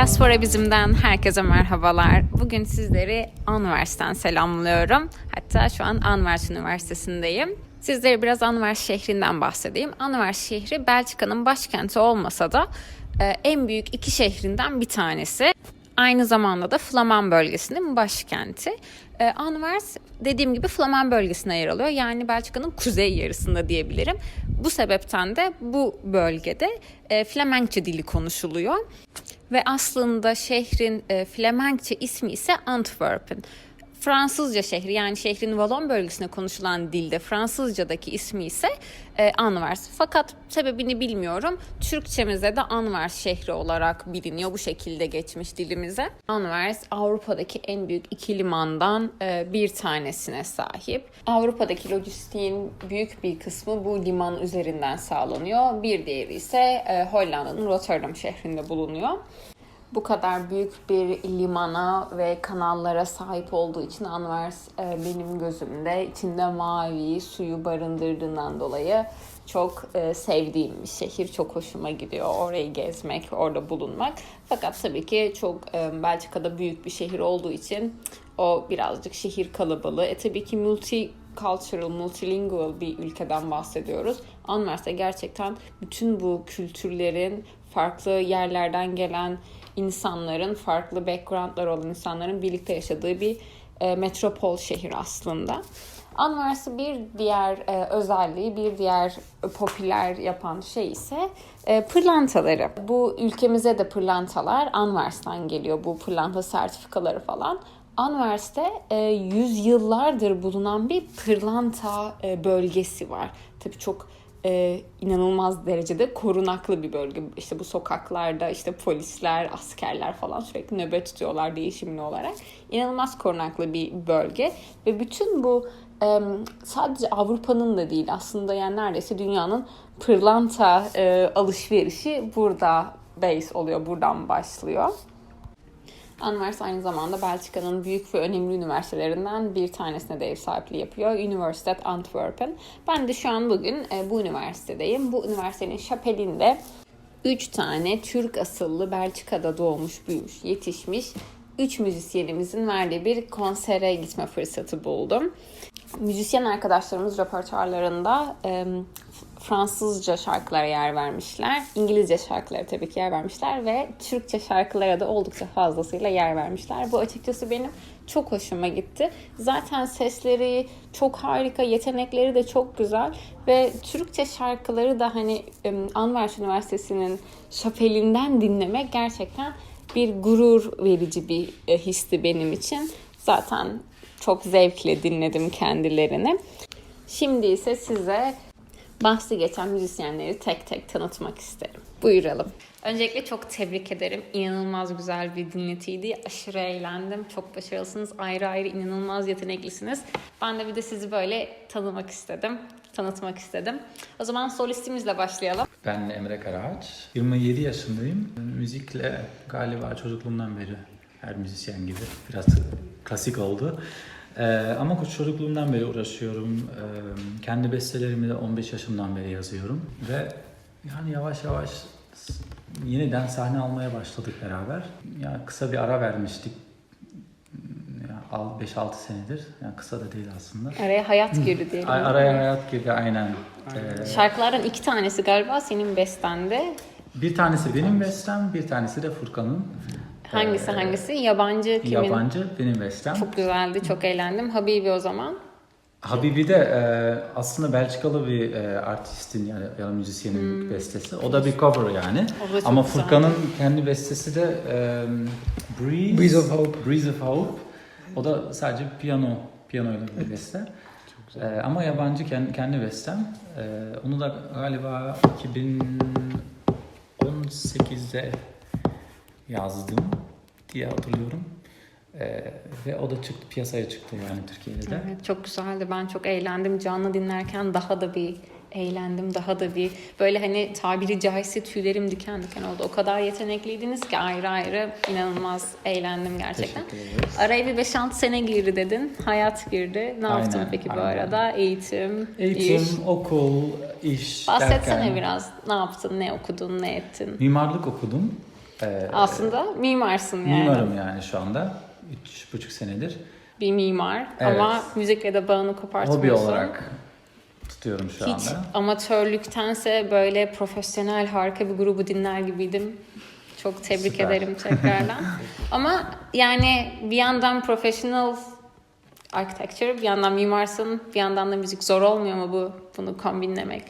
Diaspora Bizim'den herkese merhabalar. Bugün sizleri Anvers'ten selamlıyorum. Hatta şu an Anvers Üniversitesi'ndeyim. Sizlere biraz Anvers şehrinden bahsedeyim. Anvers şehri Belçika'nın başkenti olmasa da e, en büyük iki şehrinden bir tanesi. Aynı zamanda da Flaman bölgesinin başkenti. Ee, Anvers dediğim gibi Flaman bölgesine yer alıyor. Yani Belçika'nın kuzey yarısında diyebilirim. Bu sebepten de bu bölgede e, Flemenkçe dili konuşuluyor. Ve aslında şehrin e, Flemenkçe ismi ise Antwerpen. Fransızca şehri yani şehrin Valon bölgesinde konuşulan dilde Fransızcadaki ismi ise e, Anvers. Fakat sebebini bilmiyorum. Türkçemizde de Anvers şehri olarak biliniyor. Bu şekilde geçmiş dilimize. Anvers Avrupa'daki en büyük iki limandan e, bir tanesine sahip. Avrupa'daki lojistiğin büyük bir kısmı bu liman üzerinden sağlanıyor. Bir diğeri ise e, Hollanda'nın Rotterdam şehrinde bulunuyor bu kadar büyük bir limana ve kanallara sahip olduğu için Anvers benim gözümde içinde mavi suyu barındırdığından dolayı çok e, sevdiğim bir şehir. Çok hoşuma gidiyor orayı gezmek, orada bulunmak. Fakat tabii ki çok e, Belçika'da büyük bir şehir olduğu için o birazcık şehir kalabalığı. E tabii ki multi cultural, multilingual bir ülkeden bahsediyoruz. Anvers'te gerçekten bütün bu kültürlerin farklı yerlerden gelen insanların, farklı backgroundlar olan insanların birlikte yaşadığı bir e, metropol şehir aslında. Anvers'i bir diğer e, özelliği, bir diğer popüler yapan şey ise e, pırlantaları. Bu ülkemize de pırlantalar Anvers'ten geliyor. Bu pırlanta sertifikaları falan. Anvers'te e, yüzyıllardır bulunan bir pırlanta e, bölgesi var. Tabii çok e, inanılmaz derecede korunaklı bir bölge. İşte bu sokaklarda işte polisler, askerler falan sürekli nöbet tutuyorlar değişimli olarak. İnanılmaz korunaklı bir bölge ve bütün bu e, sadece Avrupa'nın da değil aslında yani neredeyse dünyanın pırlanta e, alışverişi burada base oluyor, buradan başlıyor. Anvers aynı zamanda Belçika'nın büyük ve önemli üniversitelerinden bir tanesine de ev sahipliği yapıyor. Universiteit Antwerpen. Ben de şu an bugün e, bu üniversitedeyim. Bu üniversitenin şapelinde 3 tane Türk asıllı Belçika'da doğmuş, büyümüş, yetişmiş 3 müzisyenimizin verdiği bir konsere gitme fırsatı buldum. Müzisyen arkadaşlarımız repertuarlarında e, Fransızca şarkılara yer vermişler. İngilizce şarkılara tabii ki yer vermişler ve Türkçe şarkılara da oldukça fazlasıyla yer vermişler. Bu açıkçası benim çok hoşuma gitti. Zaten sesleri çok harika, yetenekleri de çok güzel ve Türkçe şarkıları da hani Anvers Üniversitesi'nin şapelinden dinlemek gerçekten bir gurur verici bir e, histi benim için. Zaten çok zevkle dinledim kendilerini. Şimdi ise size bahsi geçen müzisyenleri tek tek tanıtmak isterim. Buyuralım. Öncelikle çok tebrik ederim. İnanılmaz güzel bir dinletiydi. Aşırı eğlendim. Çok başarılısınız. Ayrı ayrı inanılmaz yeteneklisiniz. Ben de bir de sizi böyle tanımak istedim. Tanıtmak istedim. O zaman solistimizle başlayalım. Ben Emre Karaağaç. 27 yaşındayım. Müzikle galiba çocukluğumdan beri her müzisyen gibi biraz klasik oldu. Ee, ama çocukluğumdan beri uğraşıyorum. Ee, kendi bestelerimi de 15 yaşımdan beri yazıyorum. Ve yani yavaş yavaş yeniden sahne almaya başladık beraber. Yani kısa bir ara vermiştik. Yani 5-6 senedir. Yani kısa da değil aslında. Araya hayat girdi diyelim. Araya hayat girdi aynen. Ee, Şarkılardan iki tanesi galiba senin bestende. Bir tanesi benim bestem, bir tanesi de Furkan'ın. Hangisi hangisi? Yabancı kimin? Yabancı benim bestem. Çok güzeldi, çok eğlendim. Habibi o zaman. Habibi de e, aslında Belçikalı bir e, artistin yani ya da müzisyenin hmm. bestesi. O da bir cover yani. Ama Furkan'ın kendi bestesi de e, Breeze, Breeze of Hope. Breeze of Hope. O da sadece piyano, piyano ile bir beste. Çok güzel. E, ama yabancı kendi, kendi bestem. E, onu da galiba 2018'de yazdım diye hatırlıyorum. Ee, ve o da çıktı piyasaya çıktı yani Türkiye'de de. Evet çok güzeldi. Ben çok eğlendim. Canlı dinlerken daha da bir eğlendim. Daha da bir böyle hani tabiri caizse tüylerim diken diken oldu. O kadar yetenekliydiniz ki ayrı ayrı inanılmaz eğlendim gerçekten. Araya bir 5-6 sene girdi dedin. Hayat girdi. Ne aynen, yaptın peki aynen. bu arada? Eğitim, Eğitim, iş. okul, iş Bahsetsene derken... biraz. Ne yaptın, ne okudun, ne ettin? Mimarlık okudum. Ee, Aslında mimarsın yani. Mimarım yani şu anda. Üç buçuk senedir. Bir mimar Evet. ama müzikle de bağını kopartmıyorsun. Hobi olarak tutuyorum şu Hiç anda. amatörlüktense böyle profesyonel harika bir grubu dinler gibiydim. Çok tebrik Süper. ederim tekrardan. Ama yani bir yandan professional architecture, bir yandan mimarsın, bir yandan da müzik zor olmuyor mu bu bunu kombinlemek?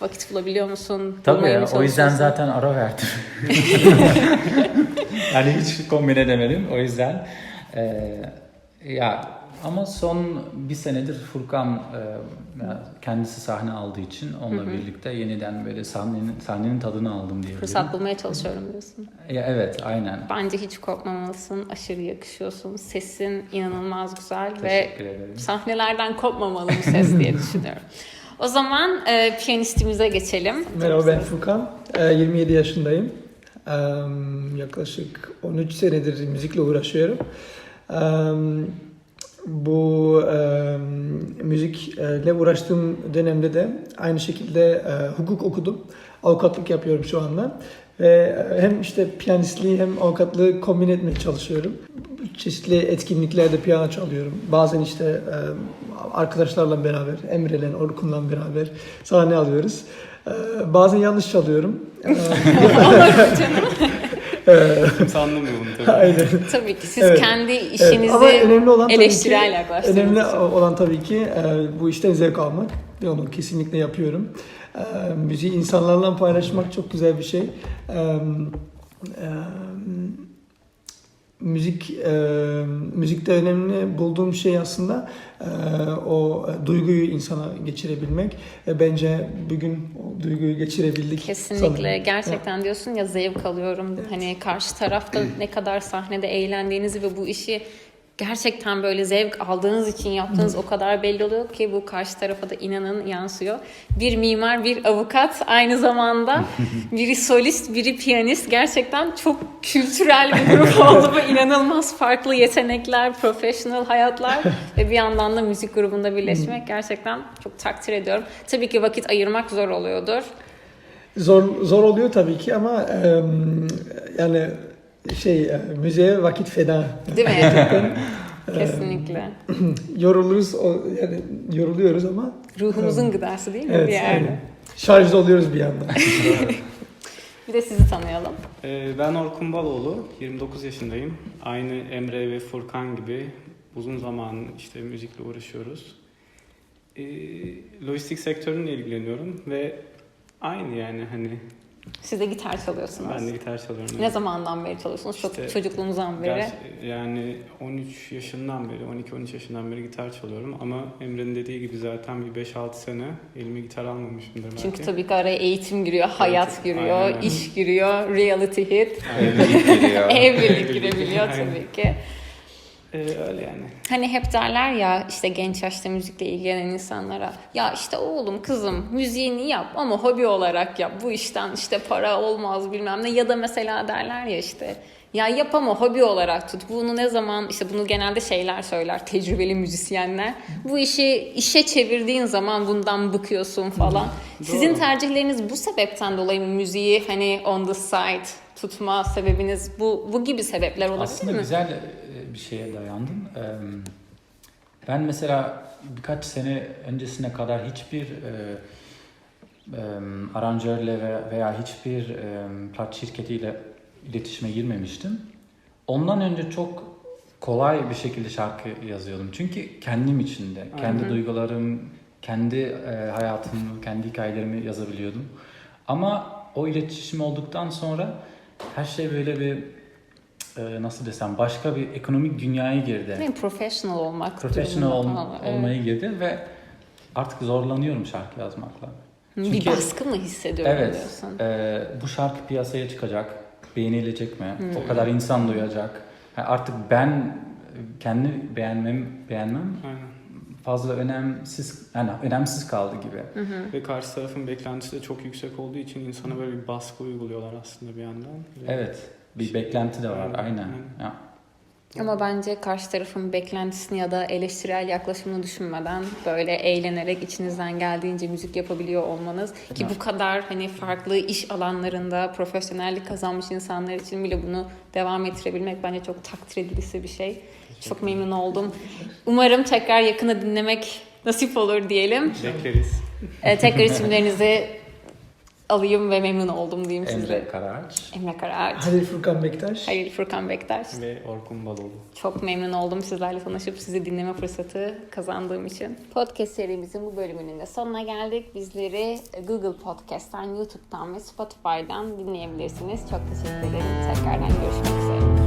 Vakit bulabiliyor musun? Tabii ya, o yüzden zaten ara verdim. yani hiç kombin edemedim o yüzden. Ee, ya ama son bir senedir Furkan e, kendisi sahne aldığı için onunla birlikte yeniden böyle sahnenin sahnenin tadını aldım diyebilirim. Fırsat bulmaya çalışıyorum diyorsun. Ya evet aynen. Bence hiç korkmamalısın. Aşırı yakışıyorsun. Sesin inanılmaz güzel ve Teşekkür ederim. sahnelerden kopmamalı bir ses diye düşünüyorum. O zaman e, piyanistimize geçelim. Merhaba ben Furkan. Ee, 27 yaşındayım. Ee, Yaklaşık 13 senedir müzikle uğraşıyorum. Ee, Bu e, müzikle uğraştığım dönemde de aynı şekilde e, hukuk okudum. Avukatlık yapıyorum şu anda. Ve e, hem işte piyanistliği hem avukatlığı kombin etmeye çalışıyorum. Çeşitli etkinliklerde piyano çalıyorum. Bazen işte e, arkadaşlarla beraber, Emre'yle, Orkun'la beraber sahne alıyoruz. E, Bazen yanlış çalıyorum. E, Kimse anlamıyor bunu tabii. Aynen. Tabii ki siz Evet. kendi Evet, işinizi ama önemli olan tabii eleştirel ki, önemli olan tabii ki e, bu işten zevk almak ve onu kesinlikle yapıyorum. E, müziği insanlarla paylaşmak çok güzel bir şey. E, e, müzik e, müzikte önemli bulduğum şey aslında e, o duyguyu insana geçirebilmek. E, bence bugün o duyguyu geçirebildik. Kesinlikle. sanırım. Gerçekten diyorsun ya zevk alıyorum. Hani karşı tarafta ne kadar sahnede eğlendiğinizi ve bu işi gerçekten böyle zevk aldığınız için yaptığınız o kadar belli oluyor ki bu karşı tarafa da inanın yansıyor. Bir mimar, bir avukat aynı zamanda biri solist, biri piyanist. Gerçekten çok kültürel bir grup oldu bu. inanılmaz farklı yetenekler, profesyonel hayatlar ve bir yandan da müzik grubunda birleşmek gerçekten çok takdir ediyorum. Tabii ki vakit ayırmak zor oluyordur. Zor zor oluyor tabii ki ama e, yani şey e, müziğe vakit feda. Değil mi? Kesinlikle. Yoruluruz o, yani yoruluyoruz ama Ruhumuzun gıdası değil mi evet bir yerde? aynen. Şarj oluyoruz bir yandan. Bir de sizi tanıyalım. Ee, ben Orkun Baloğlu, 29 yaşındayım. Aynı Emre ve Furkan gibi uzun zaman işte müzikle uğraşıyoruz. Ee, lojistik sektörünle ilgileniyorum ve aynı yani hani Siz de gitar çalıyorsunuz. ben de gitar çalıyorum. Ne zamandan beri çalıyorsunuz? Çok İşte çocukluğunuzdan beri. Gerçi- yani 13 yaşından beri, 12-13 yaşından beri gitar çalıyorum ama Emre'nin dediği gibi zaten bir 5-6 sene elime gitar almamışımdır belki. Çünkü tabii ki araya eğitim giriyor, hayat giriyor, aynen. iş giriyor, reality hit, Aynen. evlilik girebiliyor tabii ki. Ee, öyle yani. Hani hep derler ya işte genç yaşta müzikle ilgilenen insanlara ya işte oğlum kızım müziğini yap ama hobi olarak yap bu işten işte para olmaz bilmem ne ya da mesela derler ya işte ya yap ama hobi olarak tut. Bunu ne zaman işte bunu genelde şeyler söyler tecrübeli müzisyenler. Bu işi işe çevirdiğin zaman bundan bıkıyorsun falan. Sizin Doğru. tercihleriniz bu sebepten dolayı müziği hani on the side tutma sebebiniz bu bu gibi sebepler olabilir Aslında mi? güzel e, bir şeye dayandın. Ee, Ben mesela birkaç sene öncesine kadar hiçbir e, e, aranjörle ve- veya hiçbir e, plak şirketiyle iletişime girmemiştim. Ondan önce çok kolay bir şekilde şarkı yazıyordum. Çünkü kendim içinde, kendi duygularım, kendi e, hayatımı, kendi hikayelerimi yazabiliyordum. Ama o iletişim olduktan sonra her şey böyle bir e, nasıl desem başka bir ekonomik dünyaya girdi. Mi? Professional olmak. Professional ol-. Evet. olmaya girdi ve artık zorlanıyorum şarkı yazmakla. Bir Çünkü- baskı mı hissediyorum Evet, diyorsun? e, bu şarkı piyasaya çıkacak, beğenilecek mi? Hmm. O kadar insan duyacak. Ha, artık ben kendi beğenmem beğenmem Aynen. Fazla önemsiz yani önemsiz kaldı gibi. Ve karşı tarafın beklentisi de çok yüksek olduğu için insana böyle bir baskı uyguluyorlar aslında bir yandan. Ve- Evet, bir beklenti de var Aynen, aynen. aynen. Ya. Ama bence karşı tarafın beklentisini ya da eleştirel yaklaşımını düşünmeden böyle eğlenerek içinizden geldiğince müzik yapabiliyor olmanız ki bu kadar hani farklı iş alanlarında profesyonellik kazanmış insanlar için bile bunu devam ettirebilmek bence çok takdir edilisi bir şey. Çok memnun oldum. Umarım tekrar yakını dinlemek nasip olur diyelim. Bekleriz. Ee, tekrar isimlerinizi alayım ve memnun oldum diyeyim Emre size. Karaağaç. Emre Karaağaç, Halil Furkan Bektaş. Halil Furkan Bektaş. Ve Orkun Baloğlu. Çok memnun oldum sizlerle tanışıp sizi dinleme fırsatı kazandığım için. Podcast serimizin bu bölümünün de sonuna geldik. Bizleri Google Podcast'tan, YouTube'dan ve Spotify'dan dinleyebilirsiniz. Çok teşekkür ederim. Tekrardan görüşmek üzere.